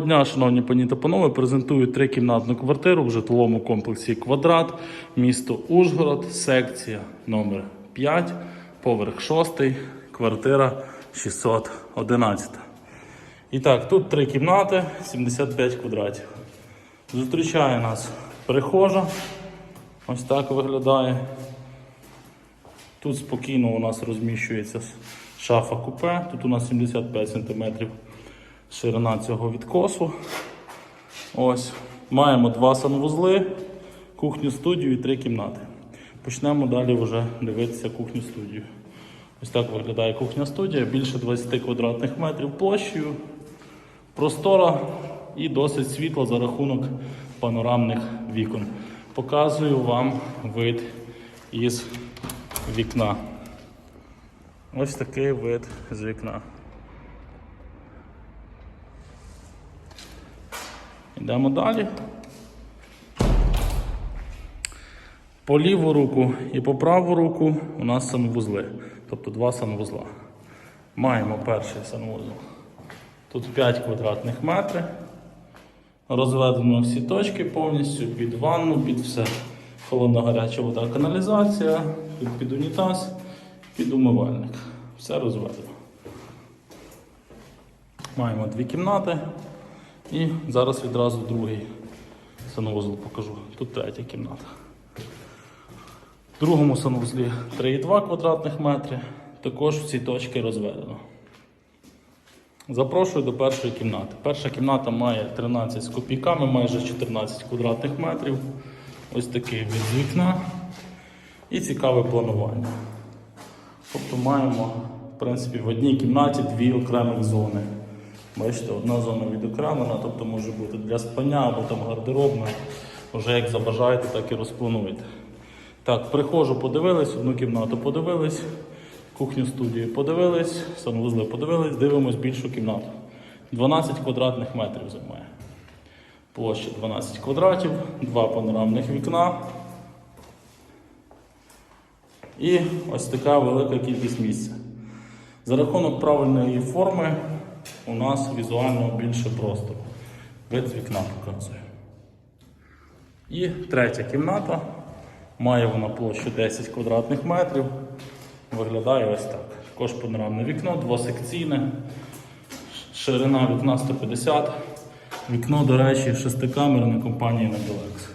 Дня, шановні пані та панове, презентую трикімнатну квартиру в житловому комплексі Квадрат, місто Ужгород, секція номер 5, поверх 6, квартира 611. І так, тут три кімнати, 75 квадратів. Зустрічає нас перехожа. Ось так виглядає. Тут спокійно у нас розміщується шафа купе. Тут у нас 75 см ширина цього відкосу. Ось. Маємо два санвузли, кухню студію і три кімнати. Почнемо далі вже дивитися кухню студію. Ось так виглядає кухня студія, більше 20 квадратних метрів площею, простора і досить світла за рахунок панорамних вікон. Показую вам вид із вікна. Ось такий вид з вікна. Йдемо далі. По ліву руку і по праву руку у нас санвузли, тобто два санвузла. Маємо перший санвузол. Тут 5 квадратних метрів. Розведено всі точки повністю під ванну, під все. Холодна гаряча вода, каналізація, під, під унітаз, під умивальник. Все розведено. Маємо дві кімнати. І зараз відразу другий санвузол покажу. Тут третя кімната. В другому санвузлі 3,2 квадратних метри. Також всі точки розведено. Запрошую до першої кімнати. Перша кімната має 13 з копійками, майже 14 квадратних метрів. Ось такий від вікна. І цікаве планування. Тобто маємо, в принципі, в одній кімнаті дві окремих зони. Бачите, одна зона відокремлена, тобто може бути для спання або там гардеробна. Вже як забажаєте, так і розплануєте. Так, приходжу, подивились, одну кімнату подивились, кухню студію подивились, санвузли подивились, дивимось більшу кімнату. 12 квадратних метрів займає. Площа 12 квадратів, два панорамних вікна. І ось така велика кількість місця. За рахунок правильної форми у нас візуально більше простору. Вид з вікна показує. І третя кімната. Має вона площу 10 квадратних метрів. Виглядає ось так. Також панорамне вікно, двосекційне. Ширина вікна 150. Вікно, до речі, шестикамерне компанії Nebilex.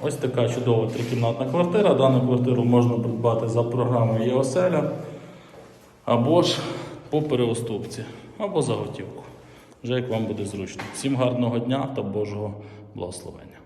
Ось така чудова трикімнатна квартира. Дану квартиру можна придбати за програмою ЄОСЕЛЯ або ж по переоступці або за готівку. Вже як вам буде зручно. Всім гарного дня та Божого благословення.